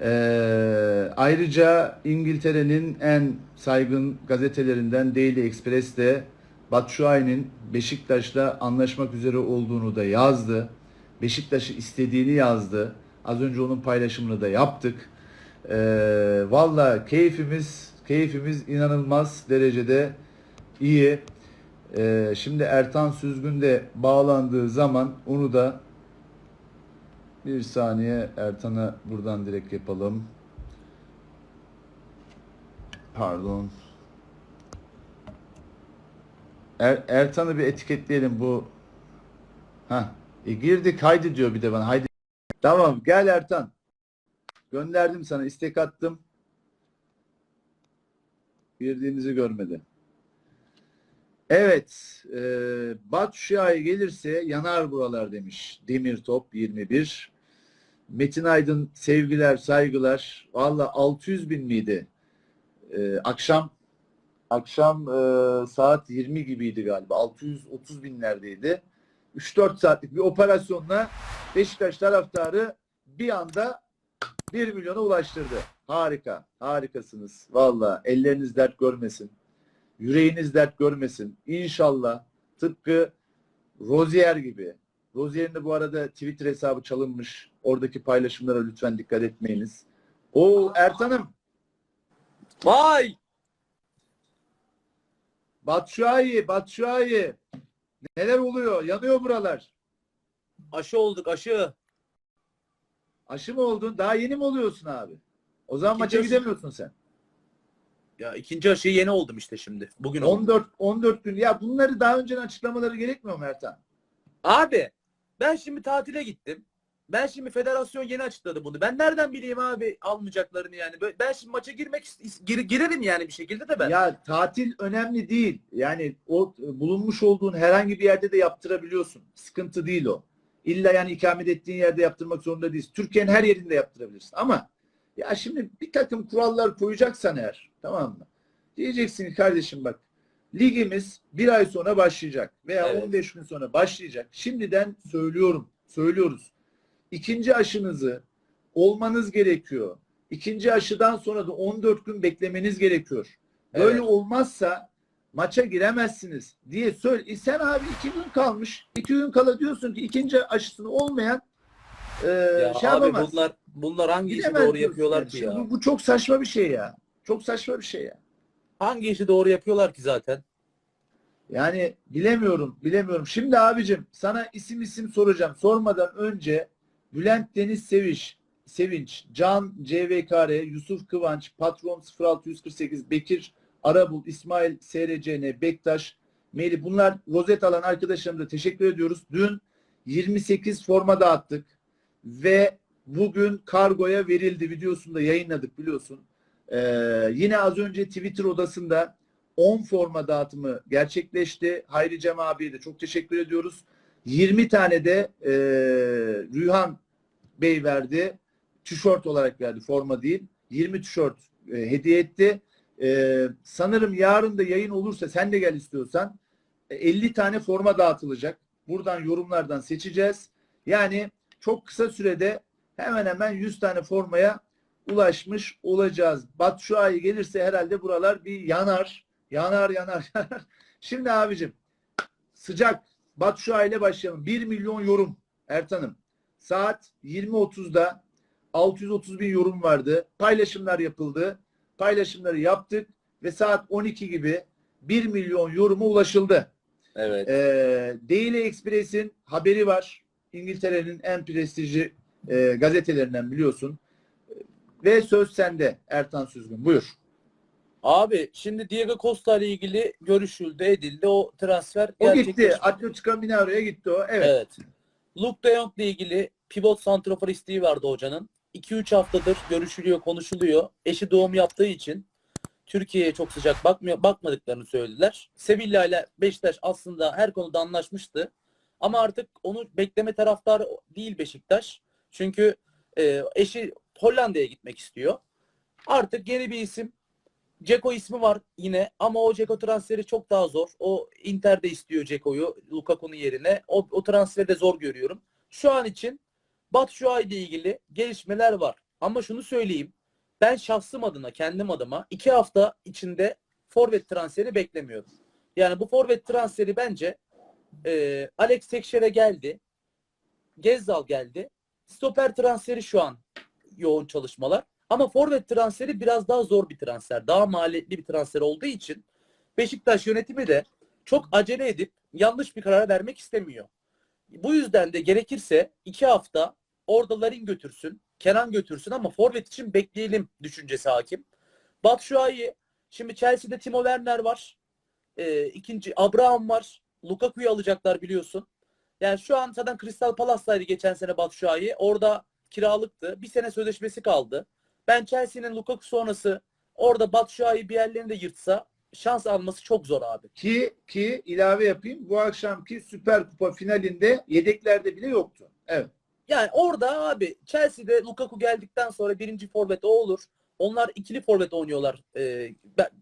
Ee, ayrıca İngiltere'nin en saygın gazetelerinden Daily Express de Batshuayi'nin Beşiktaş'la anlaşmak üzere olduğunu da yazdı. Beşiktaş'ı istediğini yazdı. Az önce onun paylaşımını da yaptık. Ee, Valla keyfimiz keyfimiz inanılmaz derecede iyi. Ee, şimdi Ertan Süzgün de bağlandığı zaman onu da bir saniye Ertan'a buradan direkt yapalım. Pardon. Er, Ertan'ı bir etiketleyelim bu. Ha, e, girdik haydi diyor bir de bana. Haydi. Tamam gel Ertan. Gönderdim sana istek attım. Girdiğinizi görmedi. Evet. E, Batshuayi gelirse yanar buralar demiş. Demir Top 21. Metin Aydın sevgiler, saygılar. Valla 600 bin miydi? E, akşam akşam e, saat 20 gibiydi galiba. 630 binlerdeydi. 3-4 saatlik bir operasyonla Beşiktaş taraftarı bir anda 1 milyona ulaştırdı. Harika. Harikasınız. Valla elleriniz dert görmesin. Yüreğiniz dert görmesin. İnşallah tıpkı Rozier gibi. Rozier'in de bu arada Twitter hesabı çalınmış. Oradaki paylaşımlara lütfen dikkat etmeyiniz. O Ertan'ım Vay! Batshuayi, Batshuayi. Neler oluyor? Yanıyor buralar. Aşı olduk aşı. Aşı mı oldun? Daha yeni mi oluyorsun abi? O zaman maça İkinci aşı- gidemiyorsun sen. Ya ikinci aşıyı yeni oldum işte şimdi. Bugün oldum. 14 14 gün. Ya bunları daha önceden açıklamaları gerekmiyor mu Ertan? Abi ben şimdi tatile gittim. Ben şimdi federasyon yeni açıkladı bunu. Ben nereden bileyim abi almayacaklarını yani. Ben şimdi maça girmek ist- gir- girerim yani bir şekilde de ben. Ya tatil önemli değil. Yani o e, bulunmuş olduğun herhangi bir yerde de yaptırabiliyorsun. Sıkıntı değil o. İlla yani ikamet ettiğin yerde yaptırmak zorunda değilsin. Türkiye'nin her yerinde yaptırabilirsin. Ama ya şimdi bir takım kurallar koyacaksan eğer tamam mı? Diyeceksin kardeşim bak ligimiz bir ay sonra başlayacak veya Evet. 15 gün sonra başlayacak. Şimdiden söylüyorum, söylüyoruz. İkinci aşınızı olmanız gerekiyor. İkinci aşıdan sonra da 14 gün beklemeniz gerekiyor. Böyle Evet. olmazsa maça giremezsiniz diye söyle. E sen abi iki gün kalmış. iki gün kala diyorsun ki ikinci aşısını olmayan e, Ya şey abi yapamaz. bunlar bunlar hangi işi doğru yapıyorlar yani. ki ya? Bu, bu çok saçma bir şey ya. Çok saçma bir şey ya. Hangi işi doğru yapıyorlar ki zaten? Yani bilemiyorum, bilemiyorum. Şimdi abicim sana isim isim soracağım. Sormadan önce Bülent Deniz Seviş, Sevinç, Can CVKR, Yusuf Kıvanç, Patron 0648, Bekir Arabul, İsmail SRCN, Bektaş, Melih bunlar rozet alan arkadaşlarımıza teşekkür ediyoruz. Dün 28 forma dağıttık ve bugün kargoya verildi. Videosunu da yayınladık biliyorsun. Ee, yine az önce Twitter odasında 10 forma dağıtımı gerçekleşti. Hayri Cem abiye de çok teşekkür ediyoruz. 20 tane de e, Rühan Bey verdi. Tişört olarak verdi forma değil. 20 tişört e, hediye etti. E, sanırım yarın da yayın olursa sen de gel istiyorsan e, 50 tane forma dağıtılacak. Buradan yorumlardan seçeceğiz. Yani çok kısa sürede hemen hemen 100 tane formaya ulaşmış olacağız. Batshuayi gelirse herhalde buralar bir yanar. Yanar yanar yanar. Şimdi abicim sıcak Batshuayi ile başlayalım. 1 milyon yorum Ertan'ım. Saat 20.30'da 630 bin yorum vardı. Paylaşımlar yapıldı. Paylaşımları yaptık ve saat 12 gibi 1 milyon yoruma ulaşıldı. Evet. Ee, Daily Express'in haberi var. İngiltere'nin en prestijli e, gazetelerinden biliyorsun. Ve söz sende Ertan Süzgün. Buyur. Abi şimdi Diego Costa ile ilgili görüşüldü, edildi. O transfer O gitti. Atletico Mineiro'ya gitti o. Evet. Evet. Luke de Jong ile ilgili pivot santrafor isteği vardı hocanın. 2-3 haftadır görüşülüyor, konuşuluyor. Eşi doğum yaptığı için Türkiye'ye çok sıcak bakmıyor, bakmadıklarını söylediler. Sevilla ile Beşiktaş aslında her konuda anlaşmıştı. Ama artık onu bekleme taraftarı değil Beşiktaş. Çünkü e, eşi Hollanda'ya gitmek istiyor. Artık yeni bir isim. Ceko ismi var yine ama o Ceko transferi çok daha zor. O Inter'de istiyor Ceko'yu Lukaku'nun yerine. O, o transferi de zor görüyorum. Şu an için Batshuayi ile ilgili gelişmeler var. Ama şunu söyleyeyim. Ben şahsım adına, kendim adıma iki hafta içinde forvet transferi beklemiyorum. Yani bu forvet transferi bence e, Alex Tekşer'e geldi. Gezzal geldi. Stoper transferi şu an yoğun çalışmalar. Ama forvet transferi biraz daha zor bir transfer. Daha maliyetli bir transfer olduğu için Beşiktaş yönetimi de çok acele edip yanlış bir karar vermek istemiyor. Bu yüzden de gerekirse iki hafta orada Larin götürsün, Kenan götürsün ama forvet için bekleyelim düşüncesi hakim. Batshuayi, şimdi Chelsea'de Timo Werner var. Ee, ikinci Abraham var. Lukaku'yu alacaklar biliyorsun. Yani şu an zaten Crystal Palace'daydı geçen sene Batshuayi. Orada kiralıktı. Bir sene sözleşmesi kaldı. Ben Chelsea'nin Lukaku sonrası orada Batshuayi bir yerlerini de yırtsa şans alması çok zor abi. Ki ki ilave yapayım. Bu akşamki Süper Kupa finalinde yedeklerde bile yoktu. Evet. Yani orada abi Chelsea'de Lukaku geldikten sonra birinci forvet o olur. Onlar ikili forvet oynuyorlar e,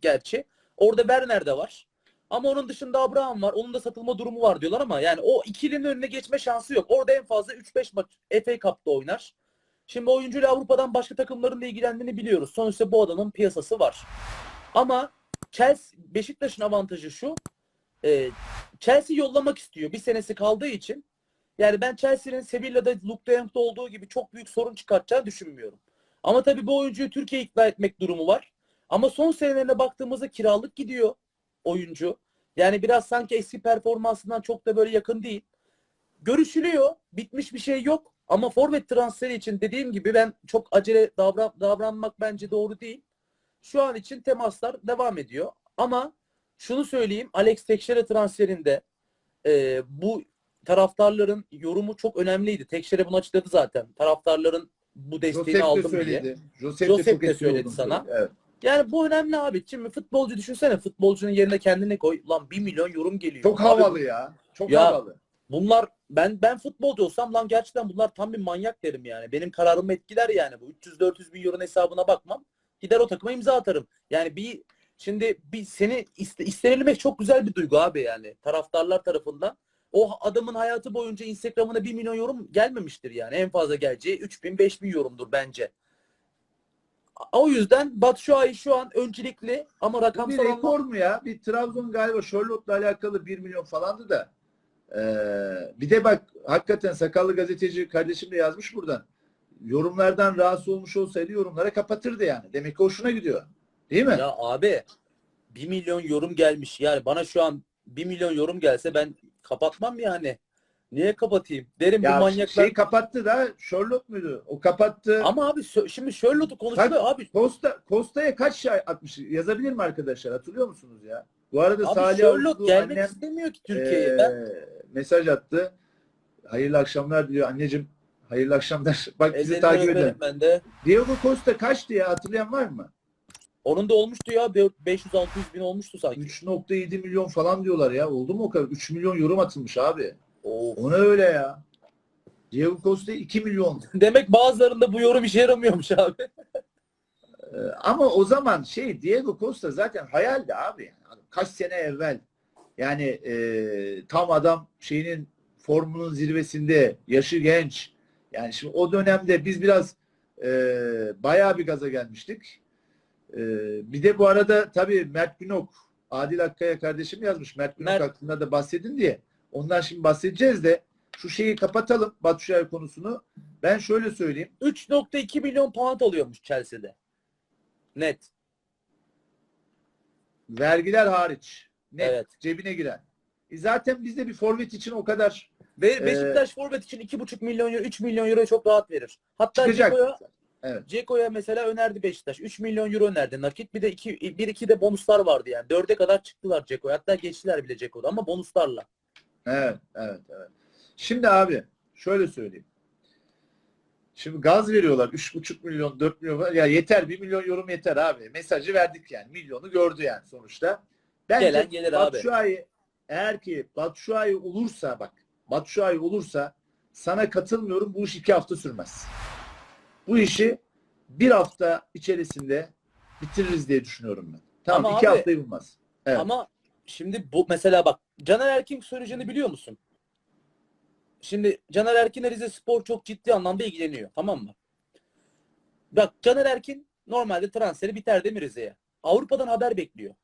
gerçi. Orada Werner de var. Ama onun dışında Abraham var. Onun da satılma durumu var diyorlar ama yani o ikilinin önüne geçme şansı yok. Orada en fazla 3-5 maç FA Cup'ta oynar. Şimdi oyuncuyla Avrupa'dan başka takımların da ilgilendiğini biliyoruz. Sonuçta bu adamın piyasası var. Ama Chelsea Beşiktaş'ın avantajı şu. e, Chelsea yollamak istiyor. Bir senesi kaldığı için yani ben Chelsea'nin Sevilla'da Luke de Jong'da olduğu gibi çok büyük sorun çıkartacağını düşünmüyorum. Ama tabii bu oyuncuyu Türkiye'ye ikna etmek durumu var. Ama son senelerine baktığımızda kiralık gidiyor oyuncu. Yani biraz sanki eski performansından çok da böyle yakın değil. Görüşülüyor. Bitmiş bir şey yok. Ama forvet transferi için dediğim gibi ben çok acele davran davranmak bence doğru değil. Şu an için temaslar devam ediyor. Ama şunu söyleyeyim. Alex Teixeira transferinde e, bu taraftarların yorumu çok önemliydi. Tekşere bunu açıkladı zaten. Taraftarların bu desteğini Josep de aldım diye. söyledi. Josep, Josep de, çok de söyledi sana. söyledi. Evet. Yani bu önemli abi. Şimdi futbolcu düşünsene. Futbolcunun yerine kendine koy. Lan 1 milyon yorum geliyor. Çok Abi havalı ya. Çok Ya, havalı. Bunlar ben ben futbolcu olsam lan gerçekten bunlar tam bir manyak derim yani. Benim kararımı etkiler yani. Bu 300-400 bin euronun hesabına bakmam. Gider o takıma imza atarım. Yani bir şimdi bir seni iste, istenilmek çok güzel bir duygu abi yani. Taraftarlar tarafından. O adamın hayatı boyunca Instagram'ına 1 milyon yorum gelmemiştir yani. En fazla geleceği 3000 5000 yorumdur bence. O yüzden Batshuayi şu an öncelikli ama Bu bir rakamsal rekor mu ya? Bir Trabzon galiba Charlotte'la alakalı 1 milyon falandı da. Ee, bir de bak hakikaten sakallı gazeteci kardeşim de yazmış buradan. Yorumlardan rahatsız olmuş olsaydı yorumlara kapatırdı yani. Demek ki hoşuna gidiyor. Değil mi? Ya abi 1 milyon yorum gelmiş. Yani bana şu an 1 milyon yorum gelse ben kapatmam yani. Niye kapatayım? Derim bu Ya manyaklar. şey kapattı da Charlotte muydu? O kapattı. Ama abi şimdi Charlotte'u konuşuyor abi. Costa, Costa'ya kaç şey atmış? Yazabilir mi arkadaşlar? Hatırlıyor musunuz ya? Bu arada Abi Salih Charlotte Avuzlu gelmek annem istemiyor ki Türkiye'ye. ben mesaj attı. Hayırlı akşamlar diyor. Anneciğim hayırlı akşamlar. Bak bizi ellerini takip eden. ben de. Diego Costa kaçtı ya? Hatırlayan var mı? Onun da olmuştu ya 500-600 bin olmuştu sanki. 3.7 milyon falan diyorlar ya. Oldu mu o kadar? 3 milyon yorum atılmış abi. Of. O ne öyle ya? Diego Costa 2 milyon. Demek bazılarında bu yorum işe yaramıyormuş abi. Ee, ama o zaman şey Diego Costa zaten hayaldi abi. Yani kaç sene evvel yani e, tam adam şeyinin formunun zirvesinde yaşı genç. Yani şimdi o dönemde biz biraz e, bayağı bir gaza gelmiştik. E, bir de bu arada tabii Mert Günok, Adil Akkaya kardeşim yazmış. Mert Günok Mert- hakkında da bahsedin diye. Ondan şimdi bahsedeceğiz de şu şeyi kapatalım Batshuayi konusunu. Ben şöyle söyleyeyim. 3.2 milyon pound alıyormuş Chelsea'de. Net. Vergiler hariç. Net Evet. cebine giren. E zaten bizde bir forvet için o kadar Ve Ee, Beşiktaş forvet için 2.5 milyon euro, 3 milyon euro çok rahat verir. Hatta. Ceko'ya Evet. Ceko'ya mesela önerdi Beşiktaş. 3 milyon euro önerdi nakit. Bir de 2 1 2 de bonuslar vardı yani. 4'e kadar çıktılar Ceko'ya. Hatta geçtiler bile Ceko'da ama bonuslarla. Evet, evet, evet. Şimdi abi şöyle söyleyeyim. Şimdi gaz veriyorlar. 3,5 milyon, 4 milyon falan. Ya yeter. 1 milyon yorum yeter abi. Mesajı verdik yani. Milyonu gördü yani sonuçta. Bence Gelen gelir abi. Batshuayi eğer ki Batshuayi olursa bak Batshuayi olursa sana katılmıyorum. Bu iş iki hafta sürmez. Bu işi bir hafta içerisinde bitiririz diye düşünüyorum ben. Tamam Ama iki abi- haftayı bulmaz. Evet. Ama şimdi bu mesela bak Caner Erkin sürecini biliyor musun? Şimdi Caner Erkin'e Rize Spor çok ciddi anlamda ilgileniyor. Tamam mı? bak Caner Erkin normalde transferi biter değil mi Rize'ye? Avrupa'dan haber bekliyor.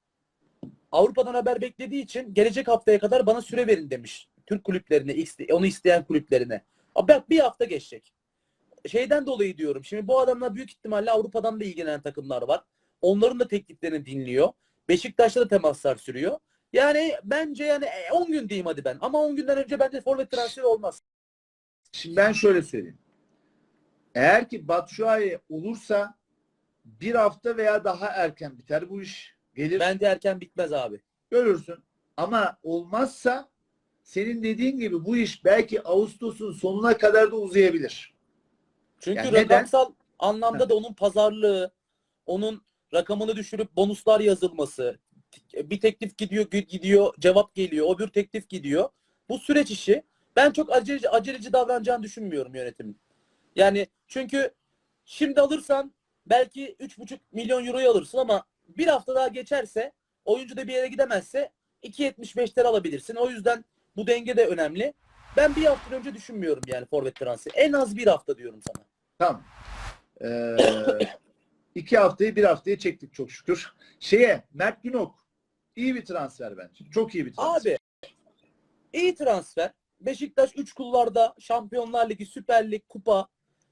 Avrupa'dan haber beklediği için gelecek haftaya kadar bana süre verin demiş. Türk kulüplerine, onu isteyen kulüplerine. Bak bir hafta geçecek. Şeyden dolayı diyorum. Şimdi bu adamlar büyük ihtimalle Avrupa'dan da ilgilenen takımlar var. Onların da tekliflerini dinliyor. Beşiktaş'ta da temaslar sürüyor. Yani bence yani e, 10 gün diyeyim hadi ben. Ama 10 günden önce bence forvet transferi olmaz. Şimdi ben şöyle söyleyeyim. Eğer ki Batshuayi olursa bir hafta veya daha erken biter bu iş. Gelir Bence erken bitmez abi. görürsün. Ama olmazsa senin dediğin gibi bu iş belki Ağustos'un sonuna kadar da uzayabilir. Çünkü Yani neden? rakamsal anlamda da onun pazarlığı, onun rakamını düşürüp bonuslar yazılması, bir teklif gidiyor gidiyor, cevap geliyor, o bir teklif gidiyor. Bu süreç işi ben çok aceleci, aceleci davranacağını düşünmüyorum yönetimin. Yani çünkü şimdi alırsan belki 3,5 milyon euroyu alırsın ama bir hafta daha geçerse oyuncu da bir yere gidemezse 2.75'ler alabilirsin. O yüzden bu denge de önemli. Ben bir hafta önce düşünmüyorum yani forvet transferi. En az bir hafta diyorum sana. Tamam. Ee, iki haftayı bir haftaya çektik çok şükür. Şeye Mert Günok iyi bir transfer bence. Çok iyi bir transfer. Abi iyi transfer. Beşiktaş 3 kullarda Şampiyonlar Ligi, Süper Lig, Kupa.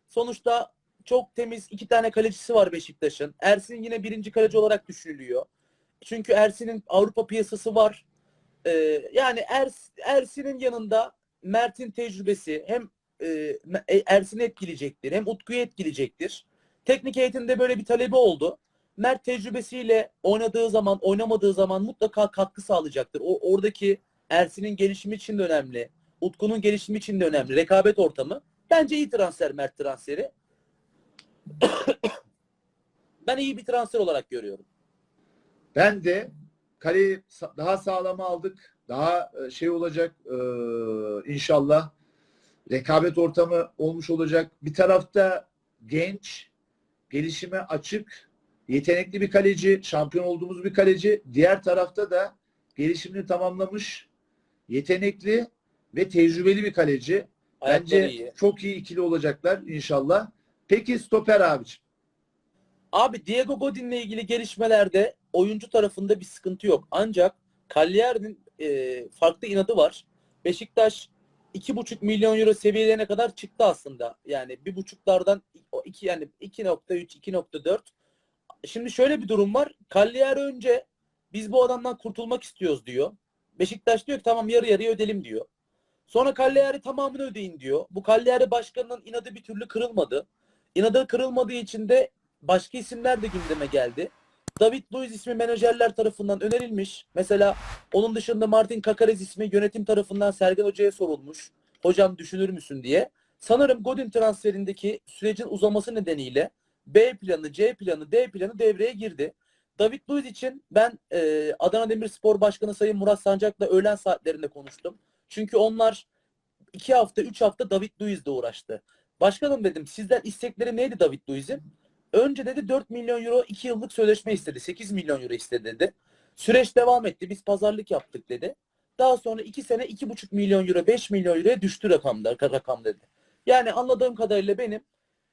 Sonuçta çok temiz iki tane kalecisi var Beşiktaş'ın. Ersin yine birinci kaleci olarak düşünülüyor. Çünkü Ersin'in Avrupa piyasası var. Ee, yani Ers, Ersin'in yanında Mert'in tecrübesi hem e, Ersin'i etkileyecektir hem Utku'yu etkileyecektir. Teknik eğitimde böyle bir talebi oldu. Mert tecrübesiyle oynadığı zaman, oynamadığı zaman mutlaka katkı sağlayacaktır. O oradaki Ersin'in gelişimi için de önemli. Utku'nun gelişimi için de önemli. Rekabet ortamı. Bence iyi transfer Mert transferi. ben iyi bir transfer olarak görüyorum. Ben de kaleyi daha sağlama aldık. Daha e, şey olacak e, inşallah. Rekabet ortamı olmuş olacak. Bir tarafta genç, gelişime açık, yetenekli bir kaleci, şampiyon olduğumuz bir kaleci. Diğer tarafta da gelişimini tamamlamış, yetenekli ve tecrübeli bir kaleci. Ayakları Bence iyi. çok iyi ikili olacaklar inşallah. Peki stoper abiciğim. Abi Diego Godin'le ilgili gelişmelerde oyuncu tarafında bir sıkıntı yok. Ancak Cagliari'nin e, farklı inadı var. Beşiktaş 2,5 milyon euro seviyelerine kadar çıktı aslında. Yani bir buçuklardan o iki yani 2.3 2.4. Şimdi şöyle bir durum var. Cagliari önce biz bu adamdan kurtulmak istiyoruz diyor. Beşiktaş diyor ki tamam yarı yarıya ödelim diyor. Sonra Cagliari tamamını ödeyin diyor. Bu Cagliari başkanının inadı bir türlü kırılmadı. İnadı kırılmadığı için de başka isimler de gündeme geldi. David Luiz ismi menajerler tarafından önerilmiş. Mesela onun dışında Martin Kakares ismi yönetim tarafından Sergen Hoca'ya sorulmuş. Hocam düşünür müsün diye. Sanırım Godin transferindeki sürecin uzaması nedeniyle B planı, C planı, D planı devreye girdi. David Luiz için ben e, Adana Demirspor Başkanı Sayın Murat Sancak'la öğlen saatlerinde konuştum. Çünkü onlar iki hafta, üç hafta David Luiz'le uğraştı. Başkanım dedim sizden istekleri neydi David Luiz'in? Önce dedi 4 milyon euro 2 yıllık sözleşme istedi. 8 milyon euro istedi dedi. Süreç devam etti. Biz pazarlık yaptık dedi. Daha sonra 2 sene 2,5 milyon euro 5 milyon euroya düştü rakamlar, rakam dedi. Yani anladığım kadarıyla benim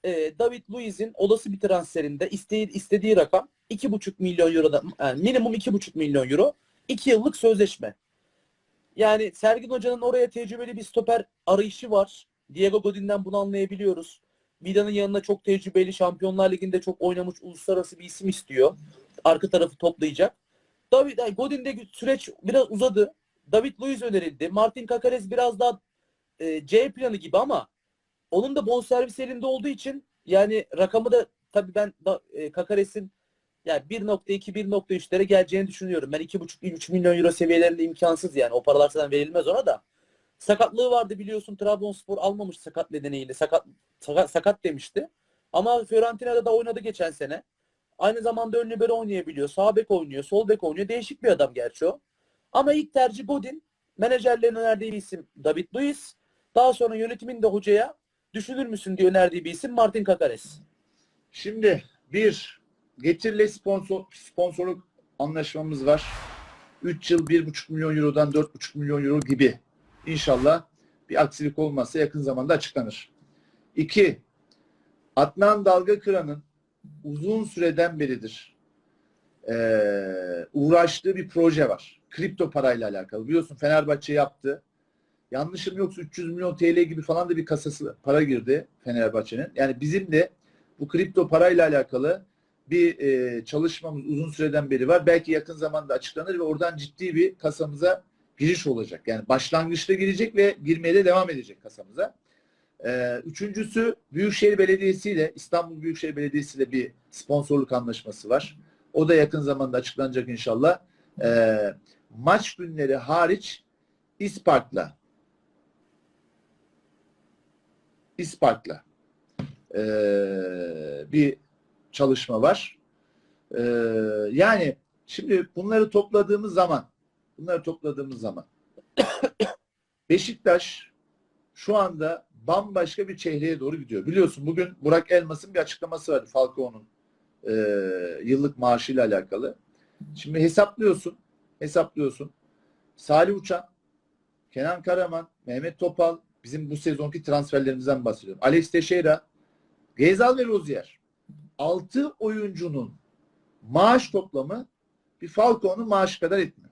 e, David Luiz'in olası bir transferinde isteği, istediği rakam 2,5 milyon euro yani minimum 2,5 milyon euro 2 yıllık sözleşme. Yani Sergin Hoca'nın oraya tecrübeli bir stoper arayışı var. Diego Godin'den bunu anlayabiliyoruz. Vida'nın yanına çok tecrübeli, Şampiyonlar Ligi'nde çok oynamış uluslararası bir isim istiyor. Arka tarafı toplayacak. David ay, Godin'de süreç biraz uzadı. David Luiz önerildi. Martin Kakares biraz daha e, C planı gibi ama onun da bonservis elinde olduğu için yani rakamı da tabii ben e, Kakares'in yani 1.2 1.3'lere geleceğini düşünüyorum. Ben 2.5-3 milyon euro seviyelerinde imkansız yani. O paralar zaten verilmez ona da. Sakatlığı vardı biliyorsun. Trabzonspor almamış sakat nedeniyle. Sakat, sakat, sakat demişti. Ama Fiorentina'da da oynadı geçen sene. Aynı zamanda ön libero oynayabiliyor. Sağ bek oynuyor. Sol bek oynuyor. Değişik bir adam gerçi o. Ama ilk tercih Godin. Menajerlerin önerdiği isim David Luiz. Daha sonra yönetimin de hocaya düşünür müsün diye önerdiği bir isim Martin Kakares. Şimdi bir Getir'le sponsor, sponsorluk anlaşmamız var. 3 yıl 1,5 milyon eurodan 4,5 milyon euro gibi. İnşallah bir aksilik olmazsa yakın zamanda açıklanır. 2. Adnan Dalga Kıran'ın uzun süreden beridir eee, uğraştığı bir proje var. Kripto parayla alakalı. Biliyorsun Fenerbahçe yaptı. Yanlışım yoksa 300 milyon TL gibi falan da bir kasası para girdi Fenerbahçe'nin. Yani bizim de bu kripto parayla alakalı bir e, çalışmamız uzun süreden beri var. Belki yakın zamanda açıklanır ve oradan ciddi bir kasamıza giriş olacak. Yani başlangıçta girecek ve girmeye de devam edecek kasamıza. Ee, üçüncüsü Büyükşehir Belediyesi ile İstanbul Büyükşehir Belediyesi ile bir sponsorluk anlaşması var. O da yakın zamanda açıklanacak inşallah. Ee, maç günleri hariç İspark'la İspark'la ee, bir çalışma var. Ee, yani şimdi bunları topladığımız zaman bunları topladığımız zaman Beşiktaş şu anda bambaşka bir çehreye doğru gidiyor. Biliyorsun bugün Burak Elmas'ın bir açıklaması vardı Falcao'nun e, yıllık maaşıyla alakalı. Şimdi hesaplıyorsun, hesaplıyorsun. Salih Uçan, Kenan Karaman, Mehmet Topal, bizim bu sezonki transferlerimizden bahsediyorum. Alex Teixeira, Gezal ve Rozier. 6 oyuncunun maaş toplamı bir Falcao'nun maaşı kadar etmiyor.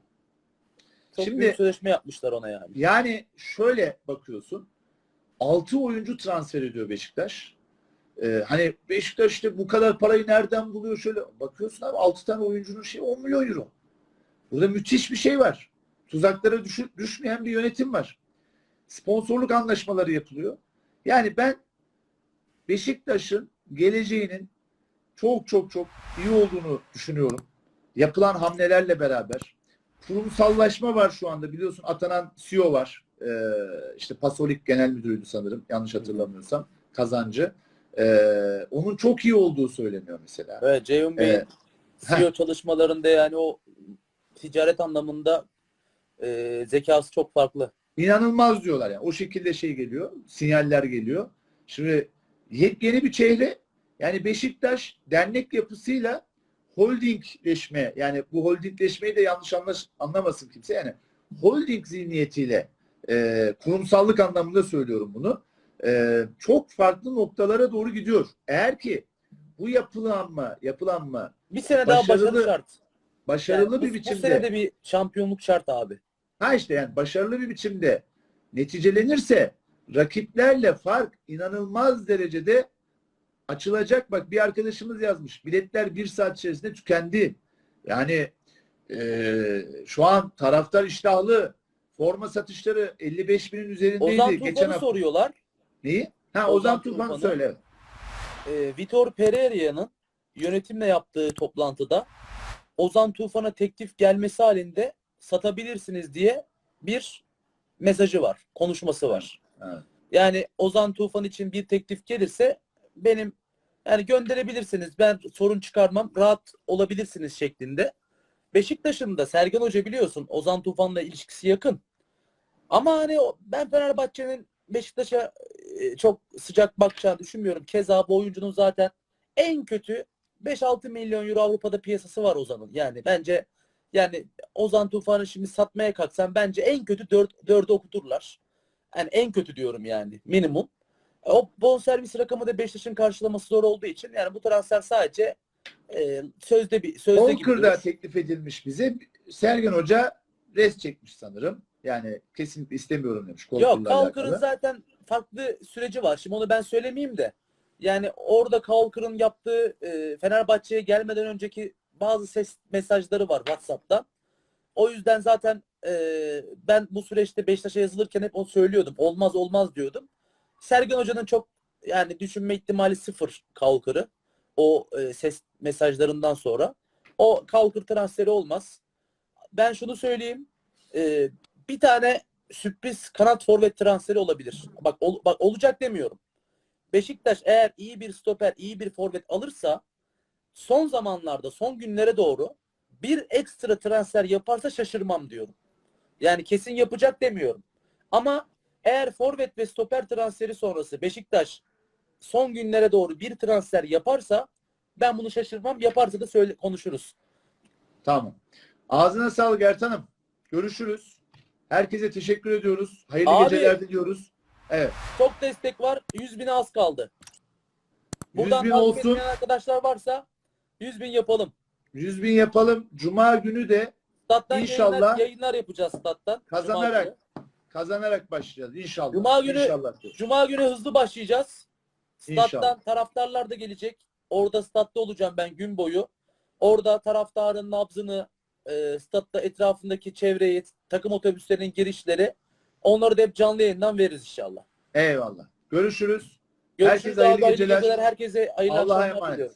Çok Şimdi- büyük sözleşme yapmışlar ona yani. Yani şöyle bakıyorsun. 6 oyuncu transfer ediyor Beşiktaş. Ee, hani Beşiktaş işte bu kadar parayı nereden buluyor şöyle bakıyorsun abi 6 tane oyuncunun şey 10 milyon euro. Burada müthiş bir şey var. Tuzaklara düşü- düşmeyen bir yönetim var. Sponsorluk anlaşmaları yapılıyor. Yani ben Beşiktaş'ın geleceğinin çok çok çok iyi olduğunu düşünüyorum. Yapılan hamlelerle beraber kurumsallaşma var şu anda. Biliyorsun atanan CEO var. Ee, işte Pasolik Genel Müdürüydü sanırım. Yanlış hatırlamıyorsam. Kazancı. Ee, onun çok iyi olduğu söyleniyor mesela. Evet Ceyhun Bey'in Evet. CEO çalışmalarında yani o ticaret anlamında e, zekası çok farklı. İnanılmaz diyorlar yani. O şekilde şey geliyor. Sinyaller geliyor. Şimdi yepyeni bir çehre. Yani Beşiktaş dernek yapısıyla holdingleşme yani bu holdingleşmeyi de yanlış anlaş, anlamasın kimse yani holding zihniyetiyle e, kurumsallık anlamında söylüyorum bunu. E, çok farklı noktalara doğru gidiyor. Eğer ki bu yapılanma yapılanma Bir sene daha Başarılı- başarı şart. başarılı Yani bir bu, biçimde Bu sene de bir şampiyonluk şart abi. Ha işte yani başarılı bir biçimde neticelenirse rakiplerle fark inanılmaz derecede açılacak. Bak bir arkadaşımız yazmış. Biletler bir saat içerisinde tükendi. Yani eee, şu an taraftar iştahlı. Forma satışları 55 binin üzerindeydi. Ozan Geçen Tufan'ı hafta. soruyorlar. Neyi? Ha Ozan Ozan Tufan söyle. E, Vitor Pereira'nın yönetimle yaptığı toplantıda Ozan Tufan'a teklif gelmesi halinde satabilirsiniz diye bir mesajı var, konuşması var. Evet. Yani Ozan Tufan için bir teklif gelirse benim yani gönderebilirsiniz. Ben sorun çıkarmam. Rahat olabilirsiniz şeklinde. Beşiktaş'ın da Sergen Hoca biliyorsun Ozan Tufan'la ilişkisi yakın. Ama hani ben Fenerbahçe'nin Beşiktaş'a e, çok sıcak bakacağını düşünmüyorum. Keza bu oyuncunun zaten en kötü 5-6 milyon euro Avrupa'da piyasası var Ozan'ın. Yani bence yani Ozan Tufan'ı şimdi satmaya kalksan bence en kötü 4 4'e okuturlar. Yani en kötü diyorum yani minimum. O bonservis rakamı da Beşiktaş'ın karşılaması zor olduğu için yani bu transfer sadece e, sözde bir sözde gibi. Olkır'da durur. teklif edilmiş bize. Sergen Hoca res çekmiş sanırım. Yani kesinlikle istemiyorum demiş. Yok alakalı. zaten farklı süreci var. Şimdi onu ben söylemeyeyim de. Yani orada Kalkır'ın yaptığı e, Fenerbahçe'ye gelmeden önceki bazı ses mesajları var WhatsApp'ta. O yüzden zaten e, ben bu süreçte Beşiktaş'a yazılırken hep onu söylüyordum. Olmaz olmaz diyordum. Sergen Hoca'nın çok yani düşünme ihtimali sıfır Kalkır'ı. O e, ses mesajlarından sonra. O Kalkır transferi olmaz. Ben şunu söyleyeyim. E, bir tane sürpriz kanat forvet transferi olabilir. Bak, ol- bak olacak demiyorum. Beşiktaş eğer iyi bir stoper, iyi bir forvet alırsa son zamanlarda, son günlere doğru bir ekstra transfer yaparsa şaşırmam diyorum. Yani kesin yapacak demiyorum. Ama eğer forvet ve stoper transferi sonrası Beşiktaş son günlere doğru bir transfer yaparsa ben bunu şaşırmam. Yaparsa da söyle konuşuruz. Tamam. Ağzına sağlık Ertan'ım. Görüşürüz. Herkese teşekkür ediyoruz. Hayırlı Abi- geceler diliyoruz. Evet. Çok destek var. 100 bine az kaldı. Buradan bin takip olsun. arkadaşlar varsa 100 bin yapalım. 100 bin yapalım. Cuma günü de Stat'tan İnşallah. yayınlar, yayınlar yapacağız stat'tan. Cuma kazanarak günü. kazanarak başlayacağız inşallah. Cuma günü- İnşallah. Cuma günü hızlı başlayacağız. Stat'tan İnşallah. taraftarlar da gelecek. Orada statta olacağım ben gün boyu. Orada taraftarın nabzını, e, statta etrafındaki çevreyi, takım otobüslerinin girişleri onları da hep canlı yayından veririz inşallah. Eyvallah. Görüşürüz. Görüşürüz Herkese hayırlı geceler. Herkese hayırlı Allah'a emanet. diliyorum.